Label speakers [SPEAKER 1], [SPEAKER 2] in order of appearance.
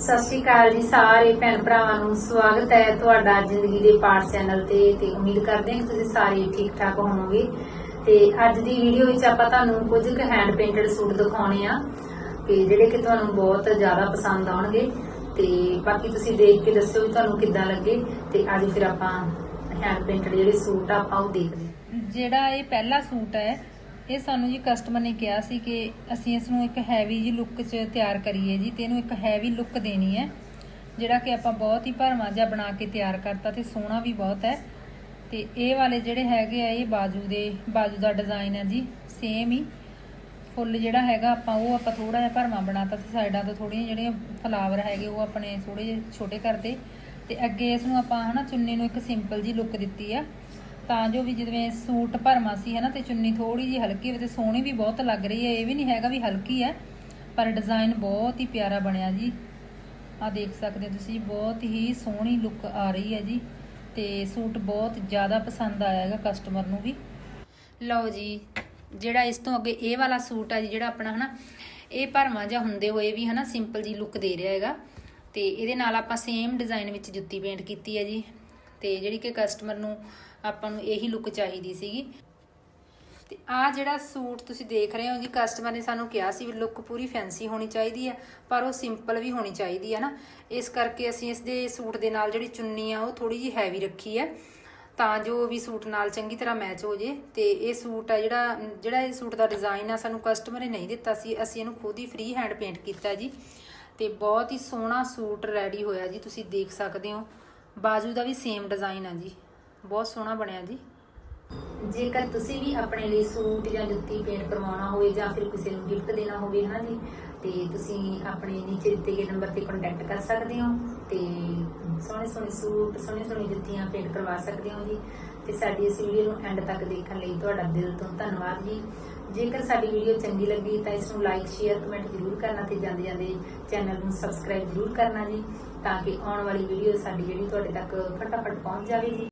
[SPEAKER 1] ਸਤਿ ਸ਼੍ਰੀ ਅਕਾਲ ਜੀ ਸਾਰੇ ਭੈਣ ਭਰਾਵਾਂ ਨੂੰ। ਸਵਾਗਤ ਹੈ ਤੁਹਾਡਾ ਜ਼ਿੰਦਗੀ ਦੇ ਪਾਠ ਚੈਨਲ ਤੇ ਤੇ ਉਮੀਦ ਕਰਦੇ ਹਾਂ ਕਿ ਤੁਸੀਂ ਸਾਰੇ ਠੀਕ ਠਾਕ ਹੋਵੋਗੇ। ਤੇ ਅੱਜ ਦੀ ਵੀਡੀਓ ਵਿੱਚ ਆਪਾਂ ਤੁਹਾਨੂੰ ਕੁਝ ਕੁ ਹੈਂਡ ਪੇਂਟਡ ਸੂਟ ਦਿਖਾਉਣੇ ਆ। ਤੇ ਜਿਹੜੇ ਕਿ ਤੁਹਾਨੂੰ ਬਹੁਤ ਜ਼ਿਆਦਾ ਪਸੰਦ ਆਉਣਗੇ। ਤੇ ਬਾਕੀ ਤੁਸੀਂ ਦੇਖ ਕੇ ਦੱਸੋ ਵੀ ਤੁਹਾਨੂੰ ਕਿੱਦਾਂ ਲੱਗੇ। ਤੇ ਅੱਜ ਫਿਰ ਆਪਾਂ ਹੈਂਡ ਪੇਂਟਡ ਜਿਹੜੇ ਸੂਟ ਆ, ਆਪਾਂ ਉਹ ਦੇਖਦੇ ਹਾਂ।
[SPEAKER 2] ਜਿਹੜਾ ਇਹ ਪਹਿਲਾ ਸੂਟ ਹੈ ਇਹ ਸਾਨੂੰ ਜੀ ਕਸਟਮਰ ਨੇ ਕਿਹਾ ਸੀ ਕਿ ਅਸੀਂ ਇਸ ਨੂੰ ਇੱਕ ਹੈਵੀ ਜੀ ਲੁੱਕ 'ਚ ਤਿਆਰ ਕਰੀਏ ਜੀ ਤੇ ਇਹਨੂੰ ਇੱਕ ਹੈਵੀ ਲੁੱਕ ਦੇਣੀ ਹੈ, ਜਿਹੜਾ ਕਿ ਆਪਾਂ ਬਹੁਤ ਹੀ ਭਰਵਾਂ ਜਿਹਾ ਬਣਾ ਕੇ ਤਿਆਰ ਕਰਤਾ ਤੇ ਸੋਹਣਾ ਵੀ ਬਹੁਤ ਹੈ। ਤੇ ਇਹ ਵਾਲੇ ਜਿਹੜੇ ਹੈਗੇ ਆ, ਇਹ ਬਾਜੂ ਦੇ, ਬਾਜੂ ਦਾ ਡਿਜ਼ਾਈਨ ਹੈ ਜੀ ਸੇਮ ਹੀ। ਫੁੱਲ ਜਿਹੜਾ ਹੈਗਾ ਆਪਾਂ ਉਹ ਆਪਾਂ ਥੋੜਾ ਜਿਹਾ ਭਰਵਾਂ ਬਣਾਤਾ ਤੇ ਸਾਈਡਾਂ ਤੋਂ ਥੋੜੀਆਂ ਜਿਹੜੀਆਂ ਫਲਾਵਰ ਹੈਗੇ ਉਹ ਆਪਣੇ ਥੋੜੇ ਜਿਹੇ ਛੋਟੇ ਕਰਦੇ। ਤੇ ਅੱਗੇ ਇਸ ਨੂੰ ਆਪਾਂ ਹਨਾ ਚੁੰਨੀ ਨੂੰ ਇੱਕ ਸਿੰਪਲ ਜੀ ਲੁੱਕ ਦਿੱਤੀ ਆ। ਤਾਂ ਜੋ ਵੀ ਜਿਵੇਂ ਸੂਟ ਭਰਮਾ ਸੀ ਹੈ ਨਾ ਤੇ ਚੁੰਨੀ ਥੋੜੀ ਜੀ ਹਲਕੀ ਹੋਵੇ ਤੇ ਸੋਹਣੀ ਵੀ ਬਹੁਤ ਲੱਗ ਰਹੀ ਹੈ। ਇਹ ਵੀ ਨਹੀਂ ਹੈਗਾ ਵੀ ਹਲਕੀ ਹੈ, ਪਰ ਡਿਜ਼ਾਈਨ ਬਹੁਤ ਹੀ ਪਿਆਰਾ ਬਣਿਆ ਜੀ। ਆ ਦੇਖ ਸਕਦੇ ਹੋ ਤੁਸੀਂ, ਬਹੁਤ ਹੀ ਸੋਹਣੀ ਲੁੱਕ ਆ ਰਹੀ ਹੈ ਜੀ, ਤੇ ਸੂਟ ਬਹੁਤ ਜ਼ਿਆਦਾ ਪਸੰਦ ਆਇਆ ਹੈਗਾ ਕਸਟਮਰ ਨੂੰ ਵੀ। ਲਓ ਜੀ, ਜਿਹੜਾ ਇਸ ਤੋਂ ਅੱਗੇ ਇਹ ਵਾਲਾ ਸੂਟ ਆ ਜੀ, ਜਿਹੜਾ ਆਪਣਾ ਹਨਾ, ਇਹ ਭਰਵਾਂ ਜਾਂ ਹੁੰਦੇ ਹੋਏ ਵੀ ਹਨਾ ਸਿੰਪਲ ਜੀ ਲੁੱਕ ਦੇ ਰਿਹਾ ਹੈਗਾ। ਤੇ ਇਹਦੇ ਨਾਲ ਆਪਾਂ ਸੇਮ ਡਿਜ਼ਾਈਨ ਵਿੱਚ ਜੁੱਤੀ ਪੇਂਟ ਕੀਤੀ ਹੈ ਜੀ। ਤੇ ਜਿਹੜੀ ਕਿ ਕਸਟਮਰ ਨੂੰ ਆਪਾਂ ਨੂੰ ਇਹੀ ਲੁੱਕ ਚਾਹੀਦੀ ਸੀਗੀ। ਤੇ ਆ ਜਿਹੜਾ ਸੂਟ ਤੁਸੀਂ ਦੇਖ ਰਹੇ ਹੋ ਜੀ ਕਸਟਮਰ ਨੇ ਸਾਨੂੰ ਕਿਹਾ ਸੀ ਵੀ ਲੁੱਕ ਪੂਰੀ ਫੈਂਸੀ ਹੋਣੀ ਚਾਹੀਦੀ ਹੈ ਪਰ ਉਹ ਸਿੰਪਲ ਵੀ ਹੋਣੀ ਚਾਹੀਦੀ ਹੈ ਨਾ। ਇਸ ਕਰਕੇ ਅਸੀਂ ਇਸ ਦੇ ਸੂਟ ਦੇ ਨਾਲ ਜਿਹੜੀ ਚੁੰਨੀ ਆ, ਉਹ ਥੋੜੀ ਜਿਹੀ ਹੈਵੀ ਰੱਖੀ ਹੈ ਤਾਂ ਜੋ ਵੀ ਸੂਟ ਨਾਲ ਚੰਗੀ ਤਰ੍ਹਾਂ ਮੈਚ ਹੋ ਜੇ। ਤੇ ਇਹ ਸੂਟ ਆ ਜਿਹੜਾ ਜਿਹੜਾ ਇਹ ਸੂਟ ਦਾ ਡਿਜ਼ਾਈਨ ਆ, ਸਾਨੂੰ ਕਸਟਮਰ ਨੇ ਨਹੀਂ ਦਿੱਤਾ ਸੀ, ਅਸੀਂ ਇਹਨੂੰ ਖੁਦ ਹੀ ਫ੍ਰੀ ਹੈਂਡ ਪੇਂਟ ਕੀਤਾ ਜੀ। ਤੇ ਬਹੁਤ ਹੀ ਸੋਹਣਾ ਸੂਟ ਰੈਡੀ ਹੋਇਆ ਜੀ, ਤੁਸੀਂ ਦੇਖ ਸਕਦੇ ਹੋ। ਬਾਜੂ ਦਾ ਵੀ ਸੇਮ ਡਿਜ਼ਾਈਨ ਆ ਜੀ। ਬਹੁਤ ਸੋਹਣਾ ਬਣਿਆ ਜੀ।
[SPEAKER 1] ਜੇਕਰ ਤੁਸੀਂ ਵੀ ਆਪਣੇ ਲਈ ਸੂਟ ਜਾਂ ਜੁੱਤੀ, ਪੇਂਟ ਕਰਵਾਉਣਾ ਹੋਵੇ ਜਾਂ ਫਿਰ ਕਿਸੇ ਨੂੰ ਗਿਫਟ ਦੇਣਾ ਹੋਵੇ ਹਨਾ ਜੀ? ਤੇ ਤੁਸੀਂ ਆਪਣੇ ਨੀਚੇ ਦਿੱਤੇ ਗਏ ਨੰਬਰ ਤੇ ਕੰਟੈਕਟ ਕਰ ਸਕਦੇ ਹੋ ਤੇ ਸੋਹਣੇ ਸੋਹਣੇ ਸੂਟ ਸੋਹਣੇ ਸੋਹਣੇ ਜੁੱਤੀਆਂ ਪੇਂਟ ਕਰਵਾ ਸਕਦੇ ਹੋ ਜੀ। ਤੇ ਸਾਡੀ ਇਸ ਵੀਡੀਓ ਨੂੰ ਐਂਡ ਤੱਕ ਦੇਖਣ ਲਈ ਤੁਹਾਡਾ ਦਿਲ ਤੋਂ ਧੰਨਵਾਦ ਜੀ। ਜੇਕਰ ਸਾਡੀ ਵੀਡੀਓ ਚੰਗੀ ਲੱਗੀ ਤਾਂ ਇਸ ਨੂੰ ਲਾਈਕ ਸ਼ੇਅਰ ਕਮੈਂਟ ਜ਼ਰੂਰ ਕਰਨਾ ਤੇ ਜਾਂਦੇ ਜਾਂਦੇ ਚੈਨਲ ਨੂੰ ਸਬਸਕ੍ਰਾਈਬ ਜ਼ਰੂਰ ਕਰਨਾ ਜੀ, ਤਾਂ ਕਿ ਆਉਣ ਵਾਲੀ ਵੀਡੀਓ ਸਾਡੀ ਜਿਹੜੀ ਤੁਹਾਡੇ ਤੱਕ ਫਟਾਫਟ ਪਹੁੰਚ ਜਾਵੇ ਜੀ।